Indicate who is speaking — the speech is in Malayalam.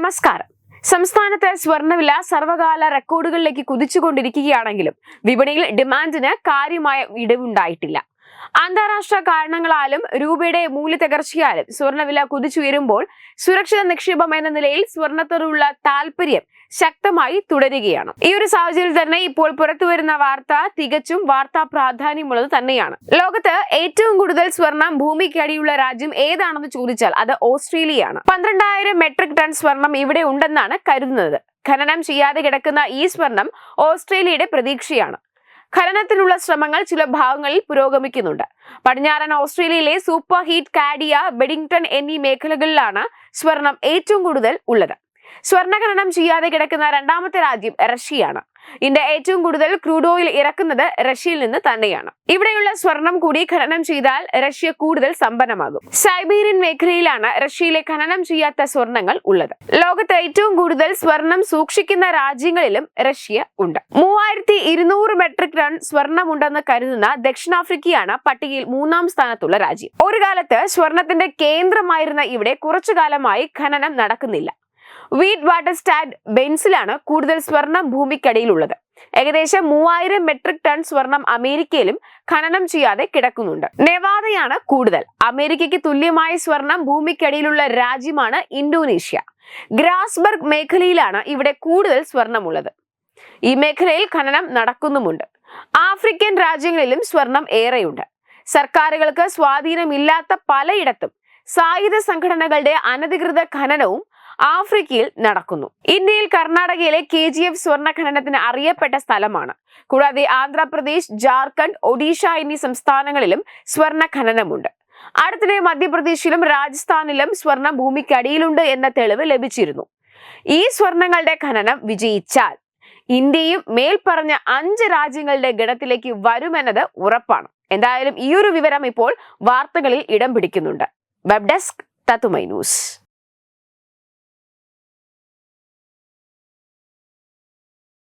Speaker 1: നമസ്കാരം. സംസ്ഥാനത്തെ സ്വർണവില സർവകാല റെക്കോർഡുകളിലേക്ക് കുതിച്ചുകൊണ്ടിരിക്കുകയാണെങ്കിലും വിപണിയിൽ ഡിമാൻഡിന് കാര്യമായ ഇടിവുണ്ടായിട്ടില്ല. അന്താരാഷ്ട്ര കാരണങ്ങളാലും രൂപയുടെ മൂല്യത്തകർച്ചയാലും സ്വർണവില കുതിച്ചുയരുമ്പോൾ സുരക്ഷിത നിക്ഷേപം എന്ന നിലയിൽ സ്വർണത്തോടുള്ള താല്പര്യം ശക്തമായി തുടരുകയാണ്. ഈ ഒരു സാഹചര്യത്തിൽ തന്നെ ഇപ്പോൾ പുറത്തുവരുന്ന വാർത്ത തികച്ചും വാർത്താ പ്രാധാന്യമുള്ളത് തന്നെയാണ്. ലോകത്ത് ഏറ്റവും കൂടുതൽ സ്വർണം ഭൂമിക്കടിയുള്ള രാജ്യം ഏതാണെന്ന് ചോദിച്ചാൽ അത് ഓസ്ട്രേലിയയാണ്. പന്ത്രണ്ടായിരം മെട്രിക് ടൺ സ്വർണം ഇവിടെ ഉണ്ടെന്നാണ് കരുതുന്നത്. ഖനനം ചെയ്യാതെ കിടക്കുന്ന ഈ സ്വർണം ഓസ്ട്രേലിയയുടെ പ്രതീക്ഷയാണ്. ഖനനത്തിനുള്ള ശ്രമങ്ങൾ ചില ഭാഗങ്ങളിൽ പുരോഗമിക്കുന്നുണ്ട്. പടിഞ്ഞാറൻ ഓസ്ട്രേലിയയിലെ സൂപ്പർ ഹീറ്റ് കാഡിയ ബെഡിംഗ്ടൺ എന്നീ മേഖലകളിലാണ് സ്വർണം ഏറ്റവും കൂടുതൽ ഉള്ളത്. സ്വർണ ഖനനം ചെയ്യാതെ കിടക്കുന്ന രണ്ടാമത്തെ രാജ്യം റഷ്യയാണ്. ഇന്ത്യ ഏറ്റവും കൂടുതൽ ക്രൂഡ് ഓയിൽ ഇറക്കുന്നത് റഷ്യയിൽ നിന്ന് തന്നെയാണ്. ഇവിടെയുള്ള സ്വർണം കൂടി ഖനനം ചെയ്താൽ റഷ്യ കൂടുതൽ സമ്പന്നമാകും. സൈബീരിയൻ മേഖലയിലാണ് റഷ്യയിലെ ഖനനം ചെയ്യാത്ത സ്വർണങ്ങൾ ഉള്ളത്. ലോകത്ത് ഏറ്റവും കൂടുതൽ സ്വർണം സൂക്ഷിക്കുന്ന രാജ്യങ്ങളിലും റഷ്യ ഉണ്ട്. മൂവായിരത്തി ഇരുന്നൂറ് മെട്രിക് ടൺ സ്വർണമുണ്ടെന്ന് കരുതുന്ന ദക്ഷിണാഫ്രിക്കയാണ് പട്ടികയിൽ മൂന്നാം സ്ഥാനത്തുള്ള രാജ്യം. ഒരു കാലത്ത് സ്വർണത്തിന്റെ കേന്ദ്രമായിരുന്ന ഇവിടെ കുറച്ചു കാലമായി ഖനനം നടക്കുന്നില്ല. വീറ്റ് വാട്ടർ സ്റ്റാഡ് ബെൻസിലാണ് കൂടുതൽ സ്വർണം ഭൂമിക്കടിയിലുള്ളത്. ഏകദേശം മൂവായിരം മെട്രിക് ടൺ സ്വർണം അമേരിക്കയിലും ഖനനം ചെയ്യാതെ കിടക്കുന്നുണ്ട്. നെവാദയാണ് കൂടുതൽ. അമേരിക്കയ്ക്ക് തുല്യമായ സ്വർണം ഭൂമിക്കടിയിലുള്ള രാജ്യമാണ് ഇന്തോനേഷ്യ. ഗ്രാസ്ബർഗ് മേഖലയിലാണ് ഇവിടെ കൂടുതൽ സ്വർണമുള്ളത്. ഈ മേഖലയിൽ ഖനനം നടക്കുന്നുമുണ്ട്. ആഫ്രിക്കൻ രാജ്യങ്ങളിലും സ്വർണം ഏറെയുണ്ട്. സർക്കാരുകൾക്ക് സ്വാധീനമില്ലാത്ത പലയിടത്തും സായുധ സംഘടനകളുടെ അനധികൃത ഖനനവും ആഫ്രിക്കയിൽ നടക്കുന്നു. ഇന്ത്യയിൽ കർണാടകയിലെ കെ ജി എഫ് സ്വർണ ഖനനത്തിന് അറിയപ്പെട്ട സ്ഥലമാണ്. കൂടാതെ ആന്ധ്രാപ്രദേശ് ജാർഖണ്ഡ് ഒഡീഷ എന്നീ സംസ്ഥാനങ്ങളിലും സ്വർണ ഖനനമുണ്ട് അടുത്തിടെ മധ്യപ്രദേശിലും രാജസ്ഥാനിലും സ്വർണ ഭൂമിക്കടിയിലുണ്ട് എന്ന തെളിവ് ലഭിച്ചിരുന്നു. ഈ സ്വർണങ്ങളുടെ ഖനനം വിജയിച്ചാൽ ഇന്ത്യയും മേൽപ്പറഞ്ഞ അഞ്ച് രാജ്യങ്ങളുടെ ഗണത്തിലേക്ക് വരുമെന്നത് ഉറപ്പാണ്. എന്തായാലും ഈ ഒരു വിവരം ഇപ്പോൾ വാർത്തകളിൽ ഇടം പിടിക്കുന്നുണ്ട്. വെബ് ഡെസ്ക് തത്തുമൈ ന്യൂസ്.